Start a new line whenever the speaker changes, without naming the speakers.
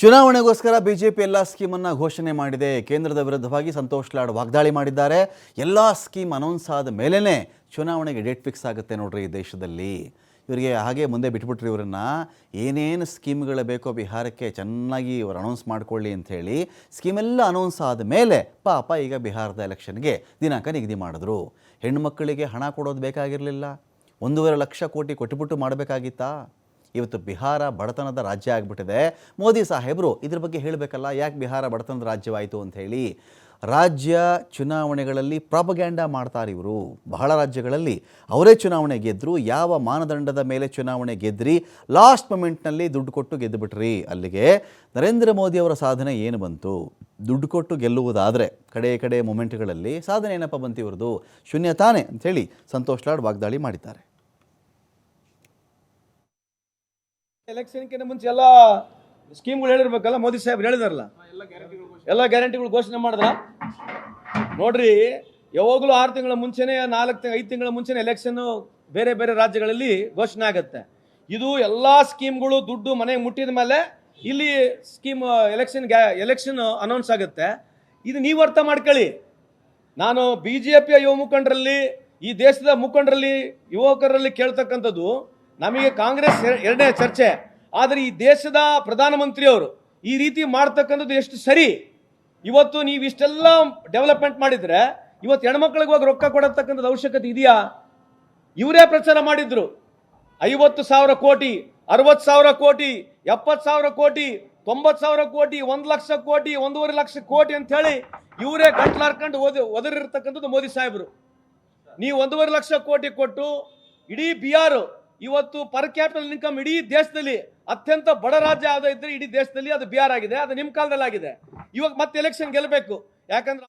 ಚುನಾವಣೆಗೋಸ್ಕರ BJP ಎಲ್ಲ ಸ್ಕೀಮನ್ನು ಘೋಷಣೆ ಮಾಡಿದೆ. ಕೇಂದ್ರದ ವಿರುದ್ಧವಾಗಿ ಸಂತೋಷ್ ಲಾಡ್ ವಾಗ್ದಾಳಿ ಮಾಡಿದ್ದಾರೆ. ಎಲ್ಲ ಸ್ಕೀಮ್ ಅನೌನ್ಸ್ ಆದ ಮೇಲೇ ಚುನಾವಣೆಗೆ ಡೇಟ್ ಫಿಕ್ಸ್ ಆಗುತ್ತೆ ನೋಡ್ರಿ ಈ ದೇಶದಲ್ಲಿ. ಇವರಿಗೆ ಹಾಗೆ ಮುಂದೆ ಬಿಟ್ಬಿಟ್ರಿ ಇವರನ್ನು. ಏನೇನು ಸ್ಕೀಮ್ಗಳು ಬೇಕೋ ಬಿಹಾರಕ್ಕೆ ಚೆನ್ನಾಗಿ ಇವರು ಅನೌನ್ಸ್ ಮಾಡ್ಕೊಳ್ಳಿ ಅಂಥೇಳಿ ಸ್ಕೀಮೆಲ್ಲ ಅನೌನ್ಸ್ ಆದ ಮೇಲೆ ಪಾಪ ಈಗ ಬಿಹಾರದ ಎಲೆಕ್ಷನ್ಗೆ ದಿನಾಂಕ ನಿಗದಿ ಮಾಡಿದ್ರು. ಹೆಣ್ಣು ಮಕ್ಕಳಿಗೆ ಹಣ ಕೊಡೋದು ಬೇಕಾಗಿರಲಿಲ್ಲ. ಒಂದೂವರೆ ಲಕ್ಷ ಕೋಟಿ ಕೊಟ್ಟುಬಿಟ್ಟು ಮಾಡಬೇಕಾಗಿತ್ತಾ? ಇವತ್ತು ಬಿಹಾರ ಬಡತನದ ರಾಜ್ಯ ಆಗಿಬಿಟ್ಟಿದೆ. ಮೋದಿ ಸಾಹೇಬರು ಇದ್ರ ಬಗ್ಗೆ ಹೇಳಬೇಕಲ್ಲ, ಯಾಕೆ ಬಿಹಾರ ಬಡತನದ ರಾಜ್ಯವಾಯಿತು ಅಂತ ಹೇಳಿ. ರಾಜ್ಯ ಚುನಾವಣೆಗಳಲ್ಲಿ ಪ್ರಾಪಗ್ಯಾಂಡ ಮಾಡ್ತಾರೆ ಇವರು. ಬಹಳ ರಾಜ್ಯಗಳಲ್ಲಿ ಅವರೇ ಚುನಾವಣೆ ಗೆದ್ದರು ಯಾವ ಮಾನದಂಡದ ಮೇಲೆ ಚುನಾವಣೆ ಗೆದ್ದ್ರಿ ಲಾಸ್ಟ್ ಮೊಮೆಂಟ್ನಲ್ಲಿ ದುಡ್ಡು ಕೊಟ್ಟು ಗೆದ್ದುಬಿಟ್ರಿ ಅಲ್ಲಿಗೆ ನರೇಂದ್ರ ಮೋದಿ ಅವರ ಸಾಧನೆ ಏನು ಬಂತು? ದುಡ್ಡು ಕೊಟ್ಟು ಗೆಲ್ಲುವುದಾದರೆ ಕಡೆ ಕಡೆ ಮೊಮೆಂಟ್ಗಳಲ್ಲಿ ಸಾಧನೆ ಏನಪ್ಪ ಬಂತು ಇವ್ರದ್ದು ಶೂನ್ಯ ತಾನೆ ಅಂಥೇಳಿ ಸಂತೋಷ್ ಲಾಡ್ ವಾಗ್ದಾಳಿ ಮಾಡಿದ್ದಾರೆ.
ಎಲೆಕ್ಷನ್ಕಿಂತ ಮುಂಚೆ ಎಲ್ಲ ಸ್ಕೀಮ್ಗಳು ಹೇಳಿರ್ಬೇಕಲ್ಲ, ಮೋದಿ ಸಾಹೇಬ್ ಹೇಳಿದಾರಲ್ಲ? ಎಲ್ಲ ಗ್ಯಾರಂಟಿಗಳು ಘೋಷಣೆ ಮಾಡಿದ್ರ? ನೋಡ್ರಿ, ಯಾವಾಗಲೂ ಆರು ತಿಂಗಳ ಮುಂಚೆನೆ, ನಾಲ್ಕು ತಿಂಗಳ ಐದು ತಿಂಗಳ ಮುಂಚೆನೆ ಎಲೆಕ್ಷನ್ ಬೇರೆ ಬೇರೆ ರಾಜ್ಯಗಳಲ್ಲಿ ಘೋಷಣೆ ಆಗುತ್ತೆ. ಇದು ಎಲ್ಲ ಸ್ಕೀಮ್ಗಳು ದುಡ್ಡು ಮನೆಗೆ ಮುಟ್ಟಿದ ಮೇಲೆ ಇಲ್ಲಿ ಸ್ಕೀಮ್, ಎಲೆಕ್ಷನ್ ಎಲೆಕ್ಷನ್ ಅನೌನ್ಸ್ ಆಗುತ್ತೆ. ಇದು ನೀವು ಅರ್ಥ ಮಾಡ್ಕೊಳ್ಳಿ. ನಾನು ಬಿ ಜೆ ಪಿಯ ಯುವ ಮುಖಂಡರಲ್ಲಿ, ಈ ದೇಶದ ಮುಖಂಡರಲ್ಲಿ, ಯುವಕರಲ್ಲಿ ಕೇಳ್ತಕ್ಕಂಥದ್ದು ನಮಗೆ ಕಾಂಗ್ರೆಸ್ ಎರ- ಎರಡನೇ ಚರ್ಚೆ. ಆದರೆ ಈ ದೇಶದ ಪ್ರಧಾನಮಂತ್ರಿಯವರು ಈ ರೀತಿ ಮಾಡ್ತಕ್ಕಂಥದ್ದು ಎಷ್ಟು ಸರಿ? ಇವತ್ತು ನೀವು ಇಷ್ಟೆಲ್ಲ ಡೆವಲಪ್ಮೆಂಟ್ ಮಾಡಿದ್ರೆ, ಇವತ್ತು ಹೆಣ್ಮಕ್ಳಿಗೆ ಹೋಗಿ ರೊಕ್ಕ ಕೊಡತಕ್ಕಂಥದ್ದು ಅವಶ್ಯಕತೆ ಇದೆಯಾ? ಇವರೇ ಪ್ರಚಾರ ಮಾಡಿದ್ರು. ಐವತ್ತು ಸಾವಿರ ಕೋಟಿ, ಅರವತ್ತು ಸಾವಿರ ಕೋಟಿ, ಎಪ್ಪತ್ತು ಸಾವಿರ ಕೋಟಿ, ತೊಂಬತ್ತು ಸಾವಿರ ಕೋಟಿ, ಒಂದು ಲಕ್ಷ ಕೋಟಿ, ಒಂದೂವರೆ ಲಕ್ಷ ಕೋಟಿ ಅಂತ ಹೇಳಿ ಇವರೇ ಕಟ್ಲಾರ್ಕೊಂಡು ಓದಿ ಒದರಿರ್ತಕ್ಕಂಥದ್ದು ಮೋದಿ ಸಾಹೇಬರು. ನೀವು ಒಂದೂವರೆ ಲಕ್ಷ ಕೋಟಿ ಕೊಟ್ಟು ಇಡೀ ಬಿಹಾರ್ ಇವತ್ತು ಪರ್ ಕ್ಯಾಪಿಟಲ್ ಇನ್ಕಮ್ ಇಡೀ ದೇಶದಲ್ಲಿ ಅತ್ಯಂತ ಬಡ ರಾಜ್ಯ ಯಾವುದೋ ಇದ್ರೆ ಇಡೀ ದೇಶದಲ್ಲಿ ಅದು ಬಿಹಾರ್ ಆಗಿದೆ, ಅದು ನಿಮ್ಮ ಕಾಲದಲ್ಲಿ ಆಗಿದೆ ಇವಾಗ ಮತ್ತೆ ಎಲೆಕ್ಷನ್ ಗೆಲ್ಲಬೇಕು ಯಾಕಂದ್ರೆ